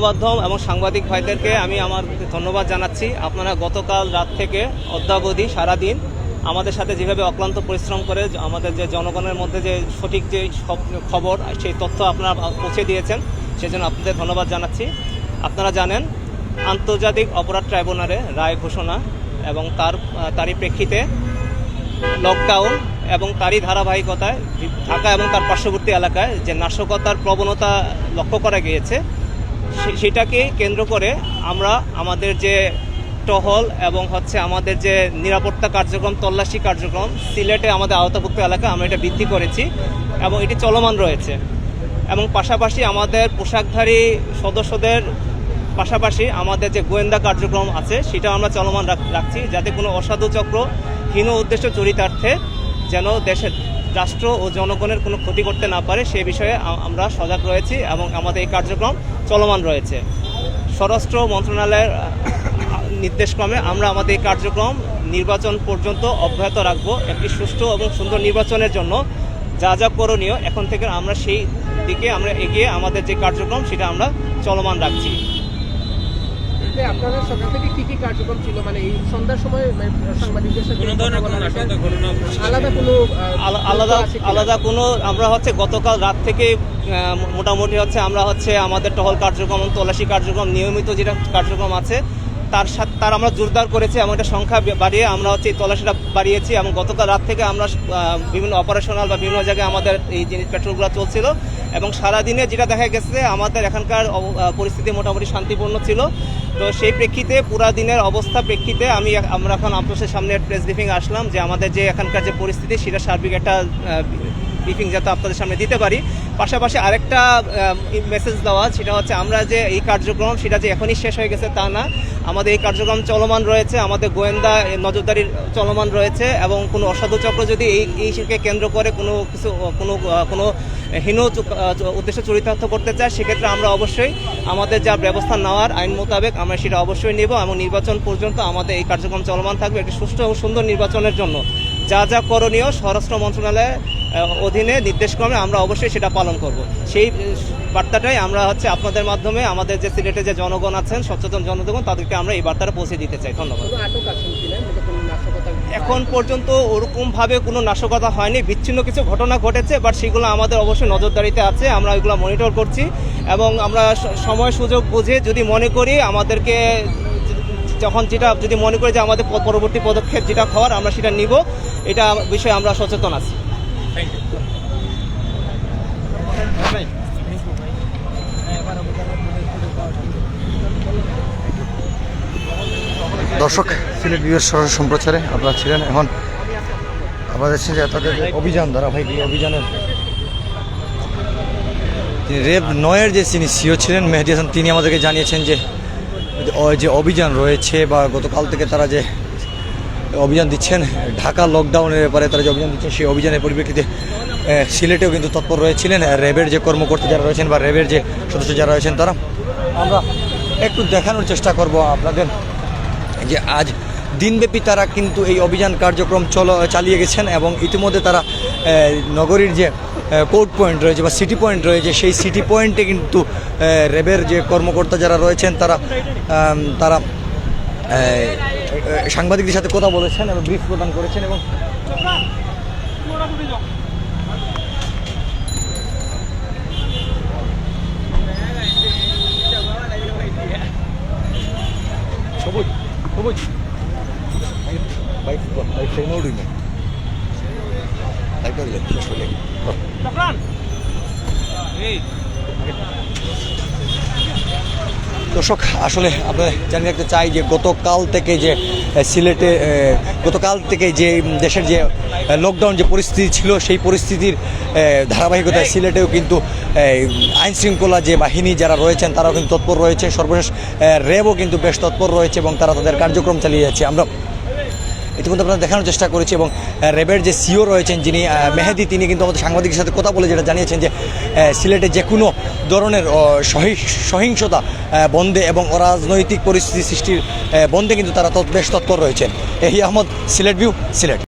গণমাধ্যম এবং সাংবাদিক ভাইদেরকে আমি আমার ধন্যবাদ জানাচ্ছি। আপনারা গতকাল রাত থেকে অদ্যাবধি সারাদিন আমাদের সাথে যেভাবে অক্লান্ত পরিশ্রম করে আমাদের যে জনগণের মধ্যে যে সঠিক যে খবর, সেই তথ্য আপনারা পৌঁছে দিয়েছেন, সেজন্য আপনাদের ধন্যবাদ জানাচ্ছি। আপনারা জানেন, আন্তর্জাতিক অপরাধ ট্রাইব্যুনালে রায় ঘোষণা এবং তার তারই প্রেক্ষিতে লকডাউন এবং তারই ধারাবাহিকতায় ঢাকা এবং তার পার্শ্ববর্তী এলাকায় যে নাশকতার প্রবণতা লক্ষ্য করা গিয়েছে সেটাকে কেন্দ্র করে আমরা আমাদের যে টহল এবং হচ্ছে আমাদের যে নিরাপত্তা কার্যক্রম, তল্লাশি কার্যক্রম, সিলেটে আমাদের আওতাভুক্ত এলাকা আমরা এটা বৃদ্ধি করেছি এবং এটি চলমান রয়েছে। এবং পাশাপাশি আমাদের পোশাকধারী সদস্যদের পাশাপাশি আমাদের যে গোয়েন্দা কার্যক্রম আছে সেটা আমরা চলমান রাখ- রাখছি যাতে কোনো অসাধু চক্র, হীন উদ্দেশ্য চরিতার্থে যেন দেশের রাষ্ট্র ও জনগণের কোনো ক্ষতি করতে না পারে, সে বিষয়ে আমরা সজাগ রয়েছি এবং আমাদের এই কার্যক্রম চলমান রয়েছে। স্বরাষ্ট্র মন্ত্রণালয়ের নির্দেশক্রমে আমরা আমাদের এই কার্যক্রম নির্বাচন পর্যন্ত অব্যাহত রাখব। একটি সুষ্ঠু এবং সুন্দর নির্বাচনের জন্য যা যা করণীয়, এখন থেকে আমরা সেই দিকে আমরা এগিয়ে আমাদের যে কার্যক্রম, সেটা আমরা চলমান রাখছি। যে আপনারা সকাল থেকে কি কি কার্যক্রম ছিল? মানে এই সন্ধ্যার সময় মানে সাংবাদিকদের সাথে কোনো ধরনের কোনো? আলাদা কোনো আলাদা আলাদা কোনো আমরা হচ্ছে গতকাল রাত থেকে মোটামুটি হচ্ছে আমরা হচ্ছে আমাদের টহল কার্যক্রম তল্লাশি কার্যক্রম নিয়মিত যেটা কার্যক্রম আছে তার সাথে তার আমরা জোরদার করেছি এবং এটা সংখ্যা বাড়িয়ে আমরা হচ্ছে এই তল্লাশিটা বাড়িয়েছি এবং গতকাল রাত থেকে আমরা বিভিন্ন অপারেশনাল বা বিভিন্ন জায়গায় আমাদের এই জিনিস পেট্রোলগুলো চলছিল। এবং সারাদিনে যেটা দেখা গেছে, আমাদের এখানকার পরিস্থিতি মোটামুটি শান্তিপূর্ণ ছিল। তো সেই প্রেক্ষিতে পুরা দিনের অবস্থা প্রেক্ষিতে আমি আমরা এখন আপনাদের সামনে প্রেস ব্রিফিং আসলাম যে আমাদের যে এখানকার যে পরিস্থিতি, সেটা সার্বিক একটা ব্রিফিং যাতে আপনাদের সামনে দিতে পারি। পাশাপাশি আরেকটা মেসেজ দেওয়া সেটা হচ্ছে আমরা যে এই কার্যক্রম সেটা যে এখনই শেষ হয়ে গেছে তা না। আমাদের এই কার্যক্রম চলমান রয়েছে আমাদের গোয়েন্দা নজরদারির চলমান রয়েছে এবং কোনো অসাধু চক্র যদি এই এইকে কেন্দ্র করে কোনো কিছু কোনো কোনো হীন উদ্দেশ্য চরিতার্থ করতে চায় সেক্ষেত্রে আমরা অবশ্যই আমাদের যা ব্যবস্থা নেওয়ার আইন মোতাবেক আমরা সেটা অবশ্যই নেব এবং নির্বাচন পর্যন্ত আমাদের এই কার্যক্রম চলমান থাকবে। একটি সুষ্ঠু ও সুন্দর নির্বাচনের জন্য। যা যা করণীয় স্বরাষ্ট্র মন্ত্রণালয়ের আহ, অধীনে নির্দেশক্রমে আমরা অবশ্যই সেটা পালন করব। সেই বার্তাটাই আমরা হচ্ছে আপনাদের মাধ্যমে আমাদের যে সিলেটে যে জনগণ আছেন সচেতন জনগণ তাদেরকে আমরা এই বার্তাটা পৌঁছে দিতে চাই। ধন্যবাদ। এখন পর্যন্ত ওরকমভাবে কোনো নাশকতা হয়নি। বিচ্ছিন্ন কিছু ঘটনা ঘটেছে বাট সেগুলো আমাদের অবশ্যই নজরদারিতে আছে। আমরা ওইগুলো মনিটর করছি এবং আমরা সময় সুযোগ বুঝে যদি মনে করি আমাদেরকে যখন যেটা যদি মনে করি যে আমাদের পরবর্তী পদক্ষেপ যেটা হওয়ার আমরা সেটা নিব এটা বিষয়ে আমরা সচেতন আছি। দর্শক, সিলেট বিভাগ সরাসরি সম্প্রচারে আপনারা ছিলেন এখন দেখছেন যে তাদের অভিযান, ধারাবাহিক এই অভিযানের। রেব নয়ের যে তিনি সিও ছিলেন, মেহেদি হাসান, তিনি আমাদেরকে জানিয়েছেন যে যে অভিযান রয়েছে বা গতকাল থেকে তারা যে অভিযান দিচ্ছেন। ঢাকা লকডাউনের ব্যাপারে তারা যে অভিযান দিচ্ছেন, সেই অভিযানের পরিপ্রেক্ষিতে সিলেটেও কিন্তু তৎপর রয়েছিলেন। র্যাবের যে কর্মকর্তা যারা রয়েছেন বা র্যাবের যে সদস্য যারা রয়েছেন, তারা আমরা একটু দেখানোর চেষ্টা করব আপনাদের যে আজ দিনব্যাপী তারা কিন্তু এই অভিযান কার্যক্রম চল, চালিয়ে গেছেন এবং ইতিমধ্যে তারা নগরীর যে কোর্ট পয়েন্ট রয়েছে বা সিটি পয়েন্ট রয়েছে, সেই সিটি পয়েন্টে কিন্তু র্যাবের যে কর্মকর্তা যারা রয়েছেন, তারা তারা সাংবাদিকদের সাথে কথা বলেছেন এবং ব্রিফ প্রদান করেছেন এবং সবুজ সবুজ। বাইক বাইক ট্রেনে হলে দর্শক আসলে আমরা জানি রাখতে চাই যে গতকাল থেকে যে সিলেটে গতকাল থেকে যে দেশের যে লকডাউন যে পরিস্থিতি ছিল সেই পরিস্থিতির ধারাবাহিকতায় সিলেটেও কিন্তু আইন শৃঙ্খলা যে বাহিনী যারা রয়েছেন তারাও কিন্তু তৎপর রয়েছে। সর্বশেষ র্যাবও কিন্তু বেশ তৎপর রয়েছে এবং তারা তাদের কার্যক্রম চালিয়ে যাচ্ছে। আমরা ইতিমধ্যে আপনার দেখানোর চেষ্টা করেছি এবং রেবের যে সিও রয়েছেন যিনি মেহেদি, তিনি কিন্তু আমাদের সাংবাদিকের সাথে কথা বলে যেটা জানিয়েছেন যে সিলেটে যে কোনো ধরনের সহি- সহিংসতা বন্ধে এবং অরাজনৈতিক পরিস্থিতি সৃষ্টির বন্ধে কিন্তু তারা বেশ তৎপর রয়েছেন। এহি আহমদ, সিলেট ভিউ, সিলেট।